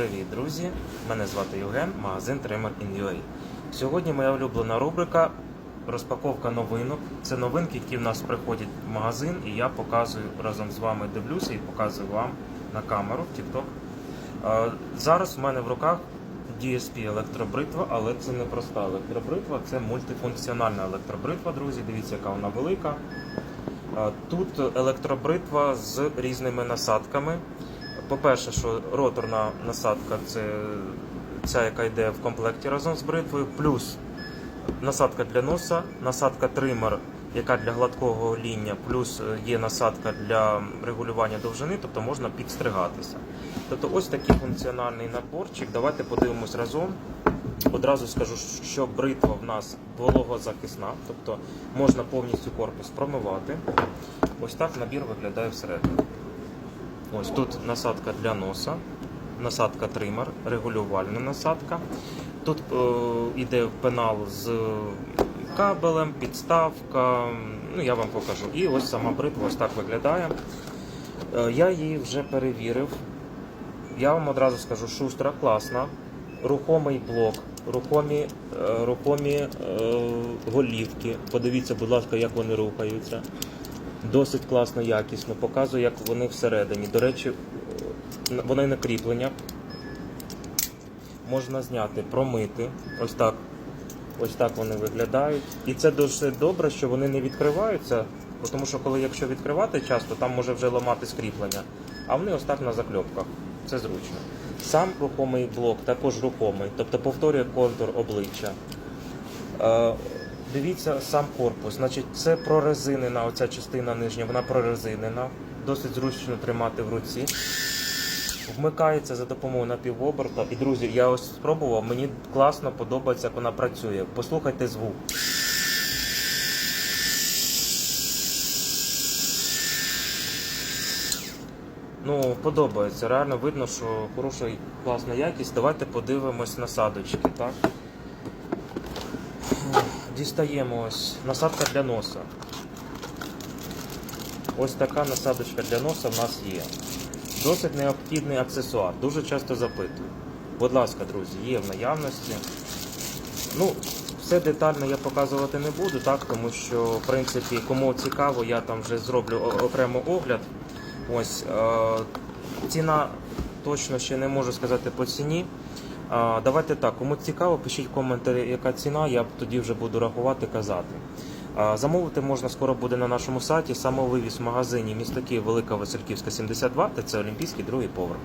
Привіт, друзі! Мене звати Євген, магазин Trimmer in. Сьогодні моя улюблена рубрика розпаковка новинок. Це новинки, які в нас приходять в магазин, і я показую разом з вами дивлюся і показую вам на камеру в TikTok. Е, Зараз в мене в руках DSP електробритва, але це не проста електробритва, це мультифункціональна електробритва, друзі. Дивіться, яка вона велика. Е, Тут електробритва з різними насадками. По-перше, що роторна насадка це ця, яка йде в комплекті разом з бритвою, плюс насадка для носа, насадка тример, яка для гладкого гоління, плюс е, є насадка для регулювання довжини, тобто можна підстригатися. Тобто ось такий функціональний наборчик. Давайте подивимось разом. Одразу скажу, що бритва в нас вологозахисна, тобто можна повністю корпус промивати. Ось так набір виглядає всередині. Ось тут насадка для носа, насадка тример, регулювальна насадка. Тут е, йде пенал з кабелем, підставка. Ну, я вам покажу. І ось сама бритва ось так виглядає. Е, я її вже перевірив. Я вам одразу скажу, шустра, класна. Рухомий блок, рухомі, е, рухомі е, голівки. Подивіться, будь ласка, як вони рухаються. Досить класно, якісно. Показую, як вони всередині. До речі, е, вони на кріплення. Можна зняти, промити. Ось так. Ось так вони виглядають. І це дуже добре, що вони не відкриваються, тому що коли якщо відкривати часто, там може вже ламатись кріплення. А вони ось так на закльопках. Це зручно. Сам рухомий блок також рухомий, тобто повторює контур обличчя. Дивіться сам корпус. Значить, це прорезинена оця частина нижня, вона прорезинена. Досить зручно тримати в руці. Вмикається за допомогою напівоберта. І друзі, я ось спробував, мені класно подобається, як вона працює. Послухайте звук. Ну, подобається. Реально видно, що хороша класна якість. Давайте подивимось насадочки, так? Дістаємо ось насадка для носа. Ось така насадочка для носа в нас є. Досить необхідний аксесуар. Дуже часто запитую. Будь ласка, друзі, є в наявності. Ну, все детально я показувати не буду, так, тому що, в принципі, кому цікаво, я там вже зроблю окремо огляд. Ось е, ціна точно ще не можу сказати по ціні. Давайте так, кому цікаво, пишіть в коментарі, яка ціна, я тоді вже буду рахувати, казати. Замовити можна скоро буде на нашому сайті. Самовивіз в магазині міста Київ, Велика Васильківська, 72, та це Олімпійський другий поверх.